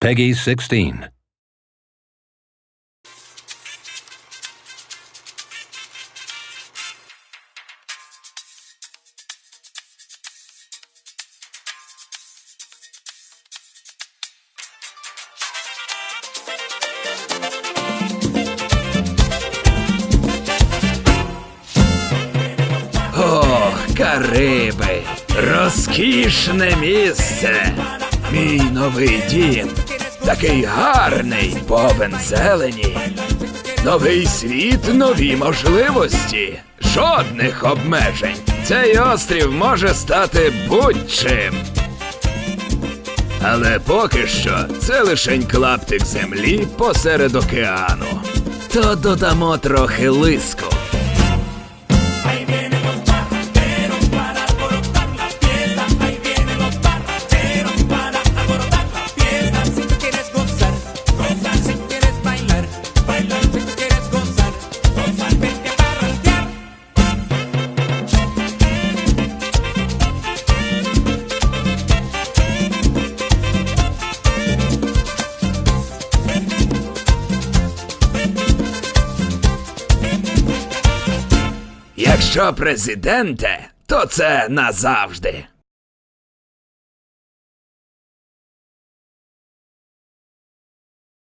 Peggy 16. Ох, Кариби, розкішне місце. Мій новий дім. Такий гарний, повен зелені. Новий світ, нові можливості. Жодних обмежень. Цей острів може стати будь-чим. Але поки що це лишень клаптик землі посеред океану. То додамо трохи лиску. Якщо президенте, то це назавжди.